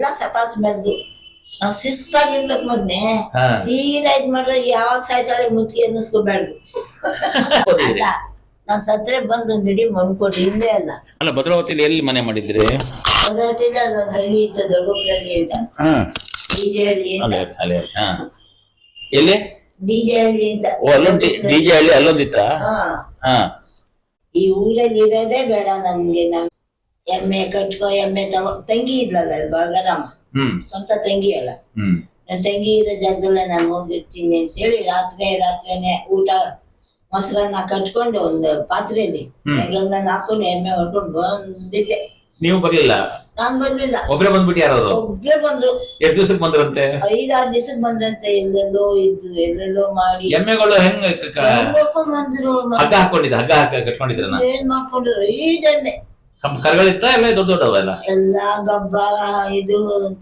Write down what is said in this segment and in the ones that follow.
ಎಲ್ಲ ಸತಾಸ್ಬಾರ್ದು ನಾವ್ ಶಿಸ್ತಾಗಿರ್ಬೇಕು ಮೊನ್ನೆ ಹಾ. ತೀರಾ ಇದ್ ಮಾಡಿದ್ರೆ ಯಾವಾಗ ಸಾಯ್ತಾಳೆ ಮುತ್ತಿ ಅನ್ನಿಸ್ಕೋಬಾರ್ದು ಅಲ್ಲ ನಾನ್ ಸತ್ರೆ ಬಂದು ನಿಡಿ ಮನ್ಕೊಟ್ರಿ ಇಲ್ಲೇ ಅಲ್ಲ. ಅಲ್ಲ ಭದ್ರಾವತಿಲಿ ಎಲ್ಲಿ ಮನೆ ಮಾಡಿದ್ರಿ? ಭದ್ರಾವತಿಯಿಂದ ಅದೊಂದು ಹಳ್ಳಿ ಇತ್ತು ದೊಡ್ಡಪುರಹಳ್ಳಿ ಅಂತ. ಹಾ. ಡಿಜೆ ಹಳ್ಳಿ ಅಂತ. ಅಲ್ಲೇ ಅಲ್ಲೇ ಹಾ. ಎಲ್ಲಿ? ಡಿಜೆ ಹಳ್ಳಿ ಅಂತ. ಓ ಅಲ್ಲೊಂದು ಡಿಜೆ ಹಳ್ಳಿ ಅಲ್ಲೊಂದಿತ್ತ? ಹಾ. ಹಾ. ಈ ಊರಲ್ಲಿ ಇರೋದೇ ಬೇಡ ನನ್ಗೆ ನನ್ ಎಮ್ಮೆ ಕಟ್ಕೋ ಎಮ್ಮೆ ತಗೋ ತಂಗಿ ಇದ್ಲಲ್ಲ ಅಲ್ಲಿ ಬಳಗರಾಮ ಹ್ಮ್. ಸ್ವಂತ ತಂಗಿ ಅಲ್ಲ. ಹ್ಮ್. ನನ್ನ ತಂಗಿ ಇರೋ ಜಾಗದಲ್ಲೇ ನಾನು ಹೋಗಿರ್ತೀನಿ ಅಂತೇಳಿ ರಾತ್ರಿ ರಾತ್ರಿನೇ ಊಟ ಮೊಸರನ್ನ ಕಟ್ಕೊಂಡು ಒಂದು ಪಾತ್ರೆಯಲ್ಲಿ ಹ್ಮ್. ಹೆಗಲ್ನಲ್ಲಿ ಹಾಕೊಂಡು ಎಮ್ಮೆ ಹೊಡ್ಕೊಂಡು ಬಂದಿದ್ದೆ. ನೀವು ಬರ್ಲಿಲ್ಲ? ನಾನ್ ಬರ್ಲಿಲ್ಲ. ಒಬ್ರೇ ಬಂದ್ಬಿಟ್ಟು ಯಾರು ಒಬ್ರೇ ಬಂದ್ರು. ಎಷ್ಟು ದಿವಸಕ್ಕೆ ಬಂದ್ರಂತೆ? ಐದಾರು ದಿವಸಕ್ಕೆ ಬಂದ್ರಂತೆ ಎಲ್ಲೆಲ್ಲೋ ಇದ್ದು ಎಲ್ಲೆಲ್ಲೋ ಮಾಡಿ. ಎಮ್ಮೆಗಳು ಹೆಂಗ್ ಕ- ಕ- ನೋಡ್ಕೊಂಡ್ ಬಂದ್ರು. ಮ- ಹಗ್ಗ ಹಾಕೊಂಡಿದ್ದ ಹಗ್ಗ ಹಾಕ ಕಟ್ಕೊಂಡಿದ್ರನ? ಏನ್ ಮಾಡ್ಕೊಂಡ್ರು? ಐದೆಮ್ಮೆ ಕರ್ಗಳಿತ್ತ ಎಲ್ಲ ದೊಡ್ಡ ದೊಡ್ಡವಲ್ಲ ಎಲ್ಲ? ಗಬ್ಬ ಇದು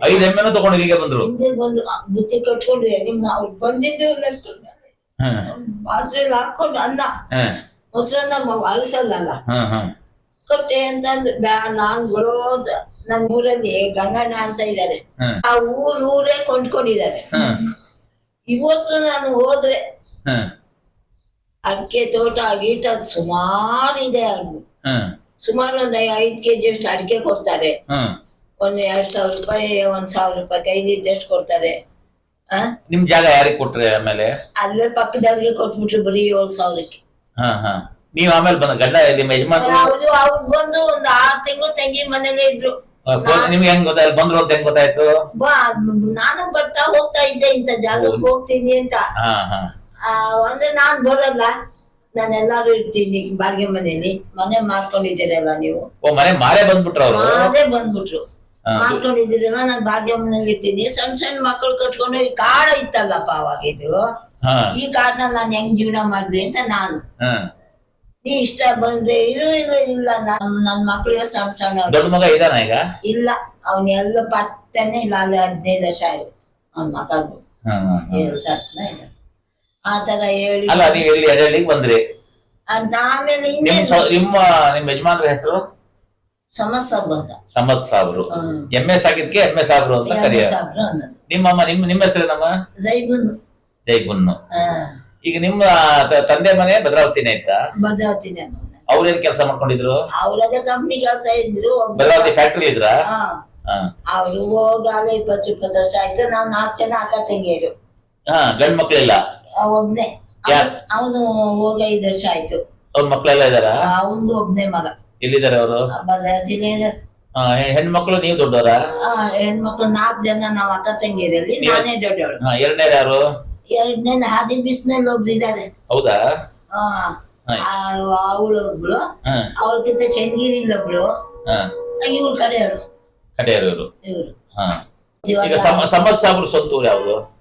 ಐದ್ ಎಮ್ಮೆನೂ ತಗೊಂಡು ಇಲ್ಲಿಗೆ ಬಂದ್ರು? ಹಿಂದೆ ಬಂದು ಬುತ್ತಿ ಕಟ್ಕೊಂಡು ಹೆಂಗ್ ನಾವು ಬಂದಿದ್ದು ಪಾತ್ರೆಯಲ್ಲಿ ಹಾಕೊಂಡು ಅನ್ನ ಮೊಸರನ್ನ ಹ್ಮ್ ಕೊಟ್ಟೆ ಅಂತಂದು ನಾನ್ ಗುಳೋ ಅಂತ ನನ್ನ ಊರಲ್ಲಿ ಗಂಗಣ್ಣ ಅಂತ ಇದ್ದಾರೆ ಆ ಊರ್ ಊರೇ ಕೊಂಡ್ಕೊಂಡಿದ್ದಾರೆ. ಇವತ್ತು ನಾನು ಹೋದ್ರೆ ಅಡಿಕೆ ತೋಟ ಗೀಟ ಸುಮಾರು ಇದೆ ಅಲ್ಲಿ. ಸುಮಾರು ಒಂದ್ ಐದ್ ಕೆಜಿ ಅಷ್ಟು ಅಡಿಕೆ ಕೊಡ್ತಾರೆ. ಒಂದ್ ಎರಡ್ ಸಾವಿರ ರೂಪಾಯಿ ಒಂದ್ ಸಾವಿರ ರೂಪಾಯಿ ಕೈಲಿದ್ದಷ್ಟು ಕೊಡ್ತಾರೆ. ಆ? ನಿಮ್ ಜಾಗ ಯಾರಿಗೆ ಕೊಟ್ರಿ ಆಮೇಲೆ? ಅಲ್ಲೇ ಪಕ್ಕದವ್ರಿಗೆ ಕೊಟ್ಬಿಟ್ರು ಬರೀ ಏಳು ಸಾವಿರಕ್ಕೆ. ಹಾ ಹಾ. ನೀವ್ ಆಮೇಲೆ ಬಂದ ಗಂಡ ನಿಮ್ ಯಜಮಾನ್ರು ಅವ್ರು ಅವ್ರು ಬಂದು ಒಂದ್ ಆರ್ ತಿಂಗಳು ತಂಗಿ ಮನೇಲೆ ಇದ್ರು. ಆ, ಫೋನ್- ನಿಮ್ಗೆ ಹೆಂಗ್ ಗೊತ್ತಾಯ್ತು ಬಂದ್ರು ಅಂತ ಹೆಂಗ್ ಗೊತ್ತಾಯ್ತು? ಬಾ ನಾನು ಬರ್ತಾ ಹೋಗ್ತಾ ಇದ್ದೆ ಇಂತ ಜಾಗಕ್ಕೆ ಹೋಗ್ತೀನಿ ಅಂತ. ಹಾ ಹಾ. ಆ, ಅಂದ್ರೆ ನಾನ್ ಬರಲ್ಲ. ನಾನು ಎಲ್ಲಾರು ಇರ್ತೀನಿ ಬಾಡಿಗೆ ಮನೇಲಿ ಮನೆ ಮಾಡ್ಕೊಂಡಿದ್ದೀರಲ್ಲ ನೀವು? ಓ ಮನೆ ಮಾರೇ ಬಂದ್ಬಿಟ್ರ ಅವರು? ಅದೇ ಬಂದ್ಬಿಟ್ರು. ಹಾ. ಮಾಡ್ಕೊಂಡಿದ್ದೀರಲ್ಲ ನಾನು ಬಾಡಿಗೆ ಮನೇಲಿ ಇರ್ತೀನಿ. ಸಣ್ಣ ಸಣ್ಣ ಮಕ್ಕಳು ಕಟ್ಕೊಂಡು ಈ ಕಾಡ ಇತ್ತಲ್ಲಪ್ಪ ಅವಾಗ ಇದು. ಈ ಕಾಡ್ನಲ್ಲಿ ನಾನು ಹೆಂಗ್ ಜೀವನ ಮಾಡ್ಲಿ ಅಂತ ನಾನು. ನೀ ಇಷ್ಟ ಬಂದ್ರೆ ಇರೋ ಇಲ್ಲ ಇಲ್ಲ. ನನ್ ನನ್ ಮಕ್ಳಿಗೆ ಸಣ್ಣ ಸಣ್ಣ ದೊಡ್ಡ ಮಗ ಇದಾನ ಈಗ? ಇಲ್ಲ ಅವನ್ ಎಲ್ಲ ಪತ್ತನೇ ಇಲ್ಲ ಅಲ್ಲಿ ಹದಿನೈದು ವರ್ಷ ಆಯ್ತು. ಅವ್ನ ಮಕ್ಕಳು. ಸತ್ನ ಇಲ್ಲ ಆ ತರ ಹೇಳಿ ಅಲ್ಲ ನೀವ್ ಇಲ್ಲಿ ಎರಡಲ್ಲಿಗೆ ಬಂದ್ರಿ? ಅಂತ ಆಮೇಲೆ ನಿಮ್ ಇನ್ನೇನು ಸ್ವ- ನಿಮ್ಮ ನಿಮ್ ಯಜಮಾನ್ರ ಹೆಸರು? ಸಮಸ್ಯೆ ಬಂದ ಸಮತ್ ಸಾಬ್ರು. ಹ್ಮ್. ಎಮ್ಮೆ ಸಾಕಿದ್ಕೆ ಎಮ್ಮೆ ಸಾಬ್ರು ಅಂತ ಕರೆಯ ಸಾಬ್ರು ಅನ್ನೋದು. ನಿಮ್ಮಮ್ಮ ನಿಮ್ಮ ನಿಮ್ಮ ಹೆಸರು ನಮ್ಮ ಜೈಬುನ್ ಜೈಬುನ್ನು. ಆ, ಈಗ ನಿಮ್ಮ ತ- ತಂದೆ ಮನೆ ಭದ್ರಾವತಿನೇ ಆಯ್ತಾ? ಭದ್ರಾವತಿನೇ ಅವನ ಅವ್ರೇನ್ ಕೆಲಸ ಮಾಡ್ಕೊಂಡಿದ್ರು? ಅವ್ರದೇ ಕಂಪ್ನಿ ಕೆಲಸ ಇದ್ರು. ಒಬ್ಬ ಭದ್ರಾವತಿ ಫ್ಯಾಕ್ಟ್ರಿ ಇದ್ರ? ಹಾ. ಹಾ. ಅವ್ರು ಹೋಗಾಗ ಇಪ್ಪತ್ತು ಇಪ್ಪತ್ತು ವರ್ಷ ಆಯ್ತು. ನಾವ್ ನಾಲ್ಕು ಜನ ಅಕ್ಕ ತಂಗಿಯರು. ಹಾ ಗಂಡ್ ಮಕ್ಳಿಲ್ಲ? ಒಬ್ನೇ. ಯಾರ್? ಅವನು ಹೋಗ ಐದು ವರ್ಷ ಆಯ್ತು. ಅವ್ರ ಮಕ್ಳೆಲ್ಲ ಇದಾರ? ಅವನ್ಗೂ ಒಬ್ನೇ ಮಗ. ಎಲ್ಲಿದ್ದಾರೆ ಅವರು. ಹೆಣ್ಮಕ್ಳು ನೀವು ದೊಡ್ಡವರ? ಹೆಣ್ಮಕ್ಳು ನಾಲ್ಕು ಜನ ನಾವ್ ಅಕ್ಕ ತಂಗಿರಲ್ಲಿ ನಾನೇ ದೊಡ್ಡವಳು. ಹಾ ಎರಡನೇ ಯಾರು? ಎರಡನೇ ಹಾದಿ ಬಿಸ್ನಲ್ಲಿ ಒಬ್ರು ಇದ್ದಾರೆ ಹೌದಾ? ಆ, ಅವಳು ಒಬ್ಳು. ಹಾ. ಚೆನ್ನಗಿರಿಯಿಂದ ಒಬ್ಳು. ಹಾ. ಇವ್ರ ಕಡೆಯವರು ಕಡೆಯವರು ಇವರು. ಇವ್ರು ಹಾ. ಈಗ ಇವಾಗ ಸಮ ಸಮತ್ ಸಾಬ್ರು ಸ್ವಂತ ಊರು ಯಾವ್ದು?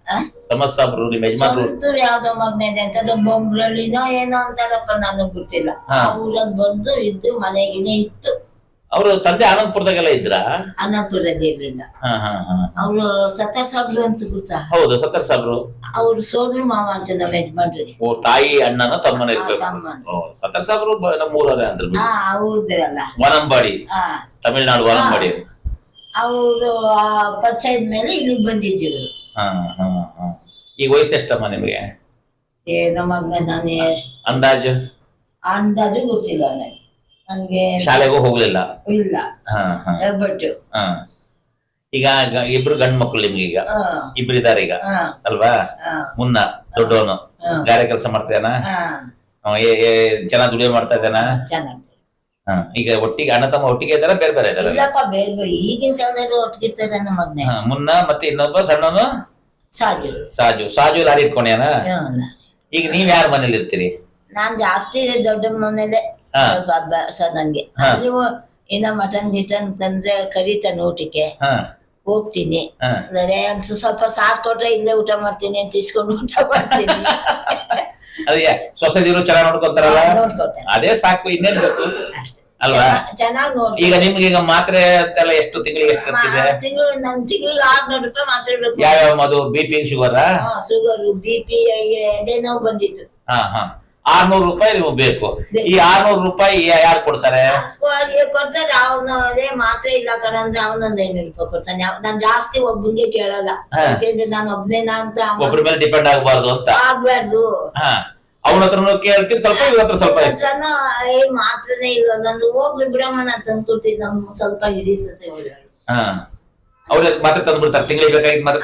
ಸಮತ್ ಸಾಬ್ರು ನಿಮ್ಮ ಯಜಮಾನ್ರು ಸ್ವಂತೂರು ಯಾವ್ದೋ ಮಗ್ನಿದೆ ಅಂತದ್ದು ಬೊಂಬ್ರಳ್ಳಿನೋ ಏನೋ ಅಂತಾರಪ್ಪ ನನಗ್ ಗೊತ್ತಿಲ್ಲ ಹಾ. ಆ ಊರಾಗ್ ಬಂದು ಇದ್ದು ಮನೆಗಿನೇ ಇತ್ತು ಅವರು ತಂದೆ ಆನಂದ್ಪುರದಾಗೆಲ್ಲ ಇದ್ರ ಅನಂತಪುರದಲ್ಲಿ ಇರ್ಲಿಲ್ಲ ಹಾ ಹಾ ಹಾ ಅವ್ರು ಸತ್ತ ಸಾಬ್ರು ಅಂತ ಗೊತ್ತಾ ಹೌದು ಸತ್ತರ್ ಸಾಬ್ರು ಅವ್ರು ಸೋದ್ರ ಮಾವ ಅಂತ ನಮ್ಮ ಯಜಮಾನ್ರಿಗೆ ಓ ತಾಯಿ ಅಣ್ಣನ ತಮ್ಮನ ಆ, ತಮ್ಮನ. ಓ ಸತ್ತರ್ ಸಾಬ್ರು ಬ- ನಮ್ಮ ಊರದೇ ಅಂದ್ರೆ ಹಾ ಹೌದ್ರಲ್ಲ ವನಂಬಾಡಿ ಹಾ ತಮಿಳ್ನಾಡು ವನಂಬಾಡಿ ಅವರು ಪರಿಚಯದ ಮೇಲೆ ಇಲ್ಲಿ ಬಂದಿದ್ದೀವಿ ಹಾ ಹಾ ಹಾ. ಈಗ ವಯಸ್ಸು ಎಷ್ಟಮ್ಮ ನಿಮಗೆ? ಏ ಮಗ್ನ ನಾನು ಎಷ್ಟ್ ಅಂದಾಜು? ಅಂದಾಜು ಗೊತ್ತಿಲ್ಲ ನನಗೆ. ನನ್ಗೆ ಶಾಲೆಗೂ ಹೋಗ್ಲಿಲ್ಲ? ಇಲ್ಲ. ಹಾ ಹಾ. ಬಟ್ ಹಾ. ಈಗ ಗ- ಇಬ್ರು ಗಂಡ್ ಮಕ್ಕಳು ನಿಮ್ಗೆ ಈಗ? ಇಬ್ರು ಇದಾರೆ ಈಗ? ಅಲ್ವಾ? ಮುನ್ನ ದೊಡ್ಡವನು. ಗಾರೆ ಕೆಲಸ ಮಾಡ್ತಾ ಇದ್ದಾನ ಚೆನ್ನಾಗಿ ದುಡಿಯೋ ಮಾಡ್ತಾ ಇದ್ದಾನ? ಚೆನ್ನಾಗಿ. ಈಗ ಒಟ್ಟಿಗೆ ಅಣ್ಣ ತಮ್ಮ ಒಟ್ಟಿಗೆ ಇದ್ದಾರೆ ಬೇರೆ ಬೇರೆ ಇದ್ದಾರೆ. ಇಲ್ಲಪ್ಪ ಬೇರೆ ಈಗಿನ ಕಾಲದಲ್ಲಿ ನಮ್ಮ ಮಗ್ನೆ. ಹಾ ಮುನ್ನ ಮತ್ತೆ ಇನ್ನೊಬ್ಬ ಸಣ್ಣನು ಸಾಜು. ಸಾಜು. ಸಾಜು ಲಾರಿ ಇಟ್ಕೊಂಡ್ಯಾನ. ಈಗ ನೀವ್ ಯಾರ ಮನೇಲಿ ಇರ್ತೀರಿ? ನಾನ್ ಜಾಸ್ತಿ ದೊಡ್ಡ ಮನೇಲೆ. ಹಾ. ಸ್ವಲ್ಪ ಅಭ್ಯಾಸ ನನ್ಗೆ ಹಾ. ನೀವು ಇನ್ನ ಮಟನ್ ಗಿಟನ್ ತಂದ್ರೆ ಕರೀತಾನೆ ಊಟಕ್ಕೆ ಹಾ. ಹೋಗ್ತೀನಿ. ಹಾ. ಅದೇ ಒಂದ್ ಸ್ವಲ್ಪ ಸಾರ್ ಕೊಟ್ರೆ ಇಲ್ಲೇ ಊಟ ಮಾಡ್ತೀನಿ ಅಂತ ಇಸ್ಕೊಂಡು ಊಟ ಮಾಡ್ತೀನಿ. ಅದೇ ಸೊಸೈಟಿರು ಚೆನ್ನಾಗಿ ನೋಡ್ಕೊಂತಾರಲ್ಲ? ಅದೇ ಸಾಕು ಇನ್ನೇನ್ ಬೇಕು? ಅಲ್ವಾ? ಚೆನ್ನಾಗಿ ನೋಡಿ ಈಗ ನಿಮ್ಗೆ ಈಗ ಮಾತ್ರೆ ಅಂತೆಲ್ಲ ಎಷ್ಟು ತಿಂಗಳಿಗೆ ಎಷ್ಟು ಖರ್ಚಿದೆ ತಿಂಗಳು ನಮ್ ತಿಂಗಳಿಗೆ ಆರ್ನೂರು ರೂಪಾಯಿ ಮಾತ್ರ ಬೇಕು. ಯಾವ್ಯಾವ ಮದು B P sugar? Sugar B P ಎದೆ ನೋವು ಬಂದಿತ್ತು. ಹಾ ಹಾ. ಆರ್ನೂರು ರೂಪಾಯಿ ನಿಮಗೆ ಬೇಕು. ಈ ಆರ್ನೂರು ರೂಪಾಯಿ ಯಾರು ಕೊಡ್ತಾರೆ? ಕೊಡ್ತಾರೆ ಅವನು ಅದೇ ಮಾತ್ರ ಇಲ್ಲ ಕಣಂದ್ರೆ ಅವನೊಂದ್ ಐನೂರು ರೂಪಾಯಿ ಕೊಡ್ತಾನೆ. ನಾನ್ ಜಾಸ್ತಿ ಒಬ್ಬನಿಗೆ ಕೇಳಲ್ಲ. ಯಾಕೆಂದ್ರೆ ನಾನು ಒಬ್ನೇನಾ ಅಂತ ಒಬ್ರ ಮೇಲೆ ಡಿಪೆಂಡ್ ಆಗಬಾರ್ದು ಅಂತ. ಆಗ್ಬಾರ್ದು. ಅವನ ಹತ್ರ ಕೇಳ್ತೀನಿ ಸ್ವಲ್ಪ ಇವ್ರ ಹತ್ರ ಸ್ವಲ್ಪ. ಹತ್ರನೂ ಏ ಮಾತ್ರನೇ ಇಲ್ಲ. ನಂದು ಹೋಗ್ಲಿ ಬಿಡಮ್ಮ ನಾನು ತಂದ್ಕೊಡ್ತೀನಿ. ನಮ್ ಸ್ವಲ್ಪ ಹಿಡಿ ಸಸಿ ಅವ್ರ ಮಾತ್ರ ತಂದ್ಬಿಡ್ತಾರೆ? ತಿಂಗಳಿಗೆ ಬೇಕಾಗಿ ಮಾತ್ರ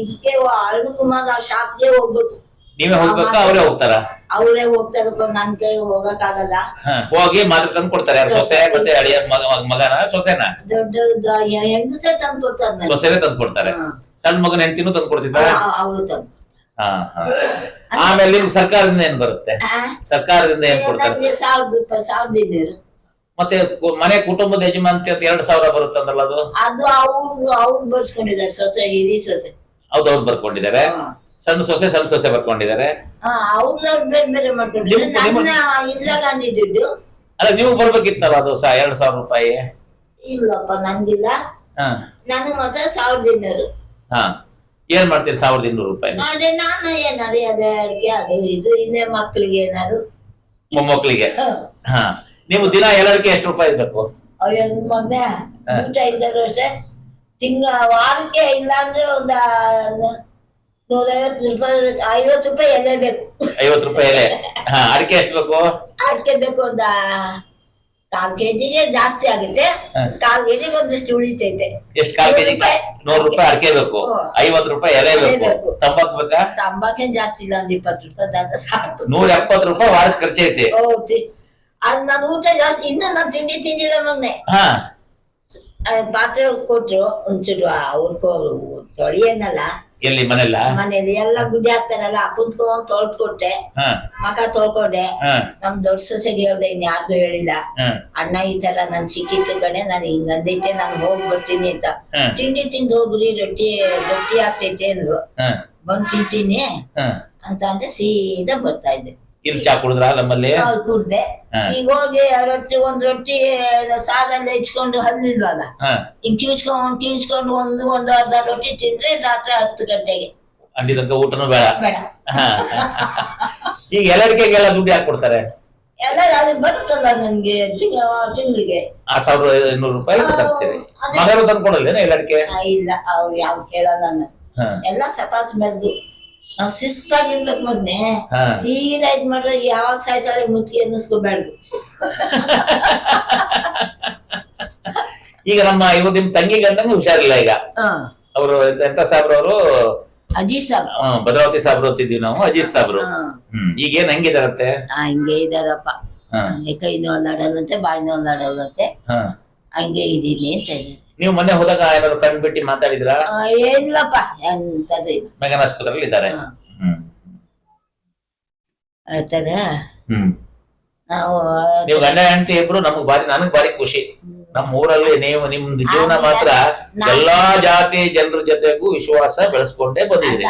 ಇದಕ್ಕೆ ಅರುಣ್ ಕುಮಾರ್ ಆ ಶಾಪ್ಗೆ ಹೋಗ್ಬೇಕು. ನೀವೇ ಹೋಗ್ಬೇಕಾ? ಅವರೇ ಹೋಗ್ತಾರ? ಅವರೇ ಹೋಗ್ತಾರಪ್ಪ ನನ್ ಕೈ ಹೋಗಕ್ಕಾಗಲ್ಲ. ಆಗಲ್ಲ ಹೋಗಿ ಮಾತ್ರ ತಂದು ಕೊಡ್ತಾರೆ. ಯಾರು ಸೊಸೆ ಮತ್ತೆ ಅಳಿಯ ಮಗ ಮಗ- ಮಗನ ಸೊಸೆನ? ದೊಡ್ಡ ಹೆಂಗಸೇ ತಂದು ಕೊಡ್ತಾರೆ ಸೊಸೆನೆ ತಂದು ಕೊಡ್ತಾರೆ. ಸಣ್ಣ ಮಗನ ಹೆಂಡತಿನೂ ತಂದು ಕೊಡ್ತಿದ್ದಾರೆ ಅವಳು ತಂದು ಹಾ ಹಾ. ಆಮೇಲೆ ನಿಮ್ಗೆ ಸರ್ಕಾರದಿಂದ ಏನ್ ಬರುತ್ತೆ? ಸರ್ಕಾರದಿಂದ ಏನ್ ಕೊಡ್ತಾರೆ? ಸಾವಿರದ ಇನ್ನೂರು. ಮತ್ತೆ ಮನೆ ಕುಟುಂಬದ ಯಜಮಾನತಿ ಅಂತ ಎರಡ್ ಸಾವಿರ ಬರುತ್ತಂದ್ರಲ್ಲ ಅದು? ಅದು ಅವ್ರು ಅವ್ರು ಬರ್ಸ್ಕೊಂಡಿದ್ದಾರೆ ಸೊಸೆ ಹಿರಿ ಸೊಸೆ. ಹೌದು ಅವ್ರು ಬರ್ಕೊಂಡಿದ್ದಾರೆ. ಸಣ್ಣ ಸೊಸೆ ಸಣ್ಣ ಸೊಸೆ ಬರ್ಕೊಂಡಿದ್ದಾರೆ. ಇಂದಿರಾ ಗಾಂಧಿ ದುಡ್ಡು. ಅಲ್ಲ ನೀವು ಬರ್ಬೇಕಿತ್ತಲ್ಲ ಅದು ಸಹ ಎರಡ್ ಸಾವಿರ ರೂಪಾಯಿ? ಇಲ್ಲಪ್ಪ ನಂಗಿಲ್ಲ. ಹಾ. ನನಗೆ ಮಾತ್ರ ಸಾವಿರದ ಇನ್ನೂರು. ಹಾ. ಏನ್ ಮಾಡ್ತೀರಿ ಸಾವಿರದ ಇನ್ನೂರು ರೂಪಾಯಿ? ಅದೇ ನಾನು ಏನಾದ್ರು ಅದೇ ಅಡಿಗೆ ಅದು ಇದು ಇನ್ನೇ ಮಕ್ಕಳಿಗೆ ಏನಾದ್ರು. ಮೊಮ್ಮಕ್ಕಳಿಗೆ? ಹಾ. ನೀವು ದಿನ ಎಲ್ಲರಿಗೆ ಎಷ್ಟು ರೂಪಾಯಿ ಬೇಕು ಅಯ್ಯೋ ಮೊನ್ನೆ ಊಟ ಇದ್ದರು ಅಷ್ಟೇ ತಿಂಗಳ ವಾರಕ್ಕೆ ಇಲ್ಲ ಅಂದ್ರೆ ಒಂದ ನೂರೈವತ್ತು ರೂಪಾಯಿ ಐವತ್ತು ರೂಪಾಯಿ ಎಲೆ ಬೇಕು. ಐವತ್ತು ರೂಪಾಯಿ ಎಲೆ. ಹಾ ಅಡಿಕೆ ಎಷ್ಟು ಬೇಕು? ಅಡಿಕೆ ಬೇಕು ಒಂದ ಕಾಲ್ ಕೆಜಿಗೆ ಜಾಸ್ತಿ ಆಗುತ್ತೆ. ಕಾಲ್ ಕೆಜಿಗೆ ಒಂದಷ್ಟು ಉಳಿತೈತೆ. ಎಷ್ಟು ಕಾಲ್ ಕೆಜಿಗೆ. ನೂರು ರೂಪಾಯಿ ಅಡಿಕೆ ಬೇಕು. ಐವತ್ತು ರೂಪಾಯಿ ಎಲೆ ಬೇಕು. ಬೇಕು. ತಂಬಾಕ್ ಬೇಕಾ? ತಂಬಾಕೇನ್ ಜಾಸ್ತಿ ಇಲ್ಲ ಒಂದ್ ಇಪ್ಪತ್ತು ರೂಪಾಯಿ ದಾದ ಸಾಕು. ನೂರ ಎಪ್ಪತ್ತು ರೂಪಾಯಿ ವಾರಕ್ಕೆ ಖರ್ಚೈತಿ. ಹೌದು. ಅದ್ ನಾನು ಊಟ ಜಾಸ್ತಿ ಇನ್ನ ನಾನು ತಿಂಡಿ ತಿಂದಿಲ್ಲ ಮೊನ್ನೆ. ಹಾ. ಪಾತ್ರೆ ಕೊಟ್ರು ಒಂಚೂರು ಅವ್ರು ತೊಳಿಯೇನಲ್ಲ. ಎಲ್ಲಿ ಮನೆಲ್ಲ ಮನೇಲಿ ಎಲ್ಲ ಗುಡ್ಡೆ ಹಾಕ್ತಾರಲ್ಲ ಕುಂತ್ಕೊಂಡ್ ತೊಳ್ದ್ ಕೊಟ್ಟೆ ಹಾ. ಮಕ ತೊಳ್ಕೊಂಡೆ. ಹಾ. ನಮ್ ದೊಡ್ಡ ಸೊಸೆಗೆ ಹೇಳ್ದೆ ಇನ್ ಯಾರಿಗೂ ಹೇಳಿಲ್ಲ. ಹಾ. ಅಣ್ಣ ಈ ತರ ನನ್ ಸಿಕ್ಕಿತ್ತು ಕಣೆ ನಾನು ಹಿಂಗ್ ಅಂದೈತೆ ನಾನು ಹೋಗ್ ಬರ್ತೀನಿ ಅಂತ. ಹಾ. ತಿಂಡಿ ತಿಂದು ಹೋಗ್ರಿ ರೊಟ್ಟಿ ರೊಟ್ಟಿ ಆಗ್ತೈತೆ ಅಂದ್ರು ಹಾ. ಬಂದ್ ತಿಂತೀನಿ ಹಾ. ಅಂತ ಅಂದ್ರೆ ಸೀದಾ ಬರ್ತಾ ಇದ್ದೆ. ಇಲ್ಲಿ ಚಾ ಕುಡಿದ್ರ ನಮ್ಮಲ್ಲಿ? ಕುಡ್ದೆ. ಈಗ ಹೋಗಿ ರೊಟ್ಟಿ ಒಂದ್ ರೊಟ್ಟಿ ಸಾದಲ್ಲಿ ಹೆಚ್ಕೊಂಡು ಹಲ್ಲಿಲ್ವಲ್ಲ? ಹಿಂಗ್ ಕಿವಿಸ್ಕೊಂಡು ಕಿವಿಸ್ಕೊಂಡು ಒಂದು ಒಂದು ಅರ್ಧ ರೊಟ್ಟಿ ತಿಂದ್ರೆ ರಾತ್ರಿ ಹತ್ತು ಗಂಟೆಗೆ. ಅಂಡಿ ತನಕ ಊಟನೂ ಬೇಡ. ಈಗ ಎಲ್ಲರಿಗೆಲ್ಲ ದುಡ್ಡು ಯಾಕೆ ಕೊಡ್ತಾರೆ? ಎಲ್ಲ ಅದು ಬರುತ್ತಲ್ಲ ನನ್ಗೆ ತಿಂಗ ತಿಂಗಳಿಗೆ. ಆ ಸಾವಿರದ ಇನ್ನೂರು ರೂಪಾಯಿ ತರ್ತೀರಿ. ಮಗರು ತಂದು ಕೊಡಲ್ಲ ಎಲ್ಲರಿಗೆ ಆ, ಇಲ್ಲ ಅವ್ರು ಯಾವ ಕೇಳಲ್ಲ ಎಲ್ಲ ಸತಾಸ್ ಬೆಳ್ದು ನಾವ್ ಶಿಸ್ತಾಗಿರ್ಬೇಕು ಮೊನ್ನೆ ಹಾ. ತೀರಾ ಇದ್ ಮಾಡಿದ್ರೆ ಯಾವಾಗ ಸಾಯ್ತಾಳೆ ಮುತ್ತಿ ಅನ್ನಿಸ್ಕೋಬಾರ್ದು ಈಗ ನಮ್ಮ ಇವ್ ನಿಮ್ ತಂಗಿ ಗಂಡಂಗೆ ಹುಷಾರಿಲ್ಲ ಈಗ. ಹಾ. ಅವರು ಎಂತ ಸಾಬ್ರವರು ಅಜೀತ್ ಸಾಬ್ ಭದ್ರಾವತಿ ಸಾಬ್ರು ಅಂತಿದ್ವಿ ನಾವು ಅಜಿತ್ ಸಾಬ್ರು. ಹಾ. ಹ್ಮ್ ಈಗ ಏನ್ ಹಂಗಿದಾರತ್ತೆ ಆ, ಹಿಂಗೆ ಇದಾರಪ್ಪ. ಹಾ. ಹಂಗೆ ಕೈನೂ ಒಂದಾಡಲ್ಲಂತೆ ನೋವು ಒಂದಾಡಲ್ಲಂತೆ ಹಾ. ಹಂಗೆ ಇದೀನಿ ಅಂತ ಇದ್ದಾರೆ ನೀವು ಮೊನ್ನೆ ಹೋದಾಗ ಏನಾದ್ರು ಕಣ್ ಬಿಟ್ಟು ಮಾತಾಡಿದ್ರ? ಇಲ್ಲಪ್ಪ ಏನಿಲ್ಲಪ್ಪ ಎಂತದು ಇಲ್ಲ. ಮೆಗನ್ ಆಸ್ಪತ್ರೆಯಲ್ಲಿ ಇದ್ದಾರೆ. ಹಾ. ಹ್ಮ್. ಆಯ್ತದ? ಹ್ಮ್. ನಾವು ನೀವು ಗಂಡ ಹೆಂಡತಿ ಇಬ್ರು ನಮಗ್ ಬಾರಿ ನನಗ್ ಬಾರಿ ಖುಷಿ. ನಮ್ಮ ಊರಲ್ಲಿ ನೀವು ನಿಮ್ದು ಜೀವನ ಮಾತ್ರ ಎಲ್ಲಾ ಜಾತಿ ಜನರ ಜೊತೆಗೂ ವಿಶ್ವಾಸ ಬೆಳೆಸ್ಕೊಂಡೇ ಬಂದಿದೆ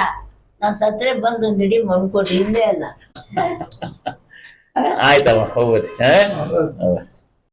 ನಾನ್ ಸತ್ರೆ ಬಂದು ನಿಡಿ ಮಣ್ಕೊಟ್ಟು ಇಲ್ಲೇ ಅಲ್ಲ. ಆಯ್ತವ ಹೋಗ್ಬೋದು.